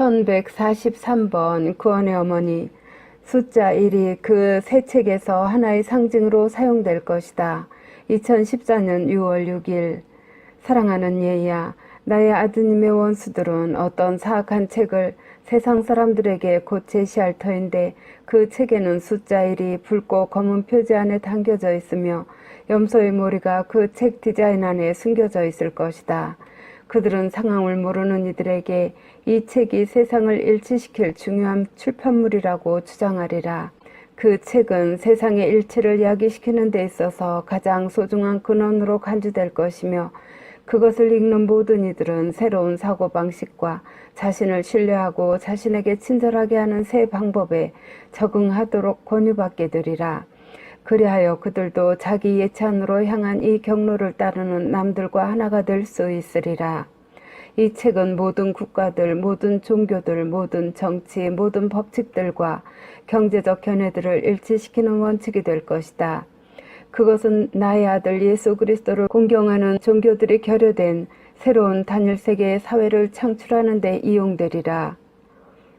1143번 구원의 어머니 숫자 1이 그 새 책에서 하나의 상징으로 사용될 것이다. 2014년 6월 6일 사랑하는 예야 나의 아드님의 원수들은 어떤 사악한 책을 세상 사람들에게 곧 제시할 터인데 그 책에는 숫자 1이 붉고 검은 표지 안에 담겨져 있으며 염소의 머리가 그 책 디자인 안에 숨겨져 있을 것이다. 그들은 상황을 모르는 이들에게 이 책이 세상을 일치시킬 중요한 출판물이라고 주장하리라. 그 책은 세상의 일치를 야기시키는 데 있어서 가장 소중한 근원으로 간주될 것이며 그것을 읽는 모든 이들은 새로운 사고방식과 자신을 신뢰하고 자신에게 친절하게 하는 새 방법에 적응하도록 권유받게 되리라. 그리하여 그들도 자기 예찬으로 향한 이 경로를 따르는 남들과 하나가 될 수 있으리라. 이 책은 모든 국가들, 모든 종교들, 모든 정치, 모든 법칙들과 경제적 견해들을 일치시키는 원칙이 될 것이다. 그것은 나의 아들 예수 그리스도를 공경하는 종교들이 결여된 새로운 단일 세계의 사회를 창출하는 데 이용되리라.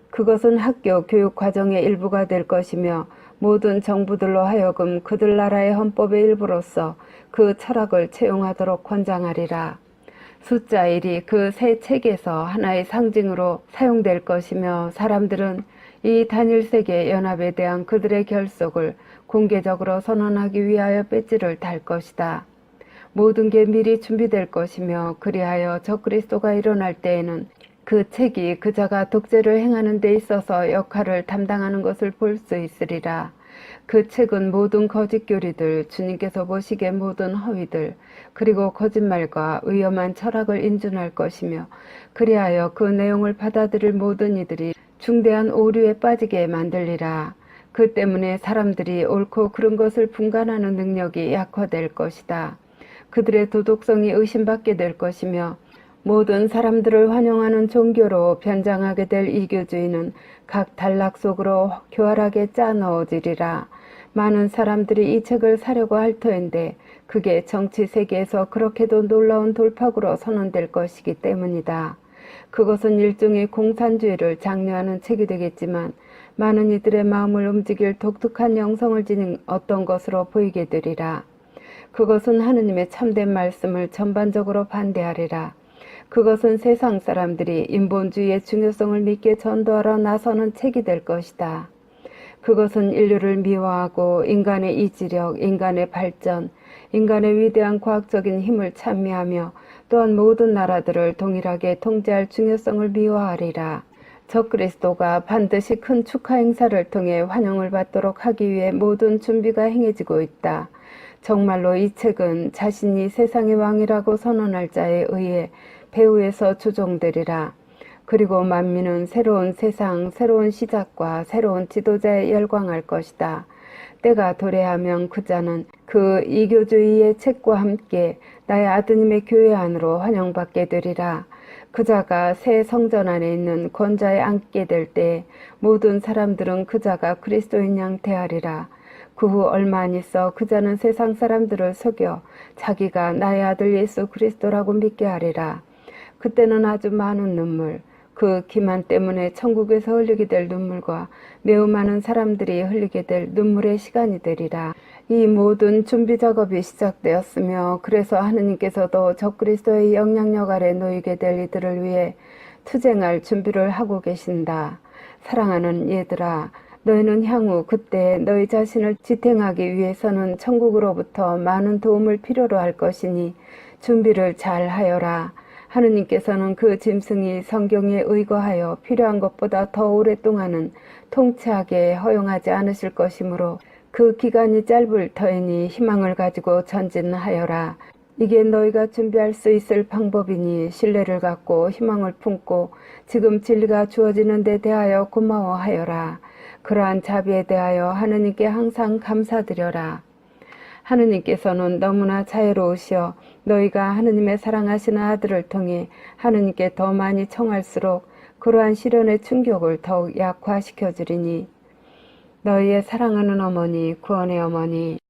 그것은 학교 교육 과정의 일부가 될 것이며 모든 정부들로 하여금 그들 나라의 헌법의 일부로서 그 철학을 채용하도록 권장하리라. 숫자 1이 그새 책에서 하나의 상징으로 사용될 것이며 사람들은 이 단일 세계 연합에 대한 그들의 결속을 공개적으로 선언하기 위하여 배지를 달 것이다. 모든 게 미리 준비될 것이며 그리하여 저 그리스도가 일어날 때에는 그 책이 그자가 독재를 행하는 데 있어서 역할을 담당하는 것을 볼 수 있으리라. 그 책은 모든 거짓 교리들, 주님께서 보시기에 모든 허위들, 그리고 거짓말과 위험한 철학을 인준할 것이며, 그리하여 그 내용을 받아들일 모든 이들이 중대한 오류에 빠지게 만들리라. 그 때문에 사람들이 옳고 그른 것을 분간하는 능력이 약화될 것이다. 그들의 도덕성이 의심받게 될 것이며, 모든 사람들을 환영하는 종교로 변장하게 될 이교주의는 각 단락 속으로 교활하게 짜 넣어지리라. 많은 사람들이 이 책을 사려고 할 터인데 그게 정치 세계에서 그렇게도 놀라운 돌파구로 선언될 것이기 때문이다. 그것은 일종의 공산주의를 장려하는 책이 되겠지만 많은 이들의 마음을 움직일 독특한 영성을 지닌 어떤 것으로 보이게 되리라. 그것은 하느님의 참된 말씀을 전반적으로 반대하리라. 그것은 세상 사람들이 인본주의의 중요성을 믿게 전도하러 나서는 책이 될 것이다. 그것은 인류를 미화하고 인간의 이지력, 인간의 발전, 인간의 위대한 과학적인 힘을 찬미하며 또한 모든 나라들을 동일하게 통제할 중요성을 미화하리라. 저 그리스도가 반드시 큰 축하 행사를 통해 환영을 받도록 하기 위해 모든 준비가 행해지고 있다. 정말로 이 책은 자신이 세상의 왕이라고 선언할 자에 의해 배후에서 조종되리라. 그리고 만민은 새로운 세상, 새로운 시작과 새로운 지도자에 열광할 것이다. 때가 도래하면 그 자는 그 이교주의의 책과 함께 나의 아드님의 교회 안으로 환영받게 되리라. 그 자가 새 성전 안에 있는 권자에 앉게 될 때 모든 사람들은 그 자가 그리스도인 양 대하리라. 그 후 얼마 안 있어 그 자는 세상 사람들을 속여 자기가 나의 아들 예수 그리스도라고 믿게 하리라. 그때는 아주 많은 눈물, 그 기만 때문에 천국에서 흘리게 될 눈물과 매우 많은 사람들이 흘리게 될 눈물의 시간이 되리라. 이 모든 준비 작업이 시작되었으며 그래서 하느님께서도 적그리스도의 영향력 아래 놓이게 될 이들을 위해 투쟁할 준비를 하고 계신다. 사랑하는 얘들아, 너희는 향후 그때 너희 자신을 지탱하기 위해서는 천국으로부터 많은 도움을 필요로 할 것이니 준비를 잘 하여라. 하느님께서는 그 짐승이 성경에 의거하여 필요한 것보다 더 오랫동안은 통치하게 허용하지 않으실 것이므로 그 기간이 짧을 터이니 희망을 가지고 전진하여라. 이게 너희가 준비할 수 있을 방법이니 신뢰를 갖고 희망을 품고 지금 진리가 주어지는 데 대하여 고마워하여라. 그러한 자비에 대하여 하느님께 항상 감사드려라. 하느님께서는 너무나 자유로우시어 너희가 하느님의 사랑하시는 아들을 통해 하느님께 더 많이 청할수록 그러한 시련의 충격을 더욱 약화시켜 주리니 너희의 사랑하는 어머니 구원의 어머니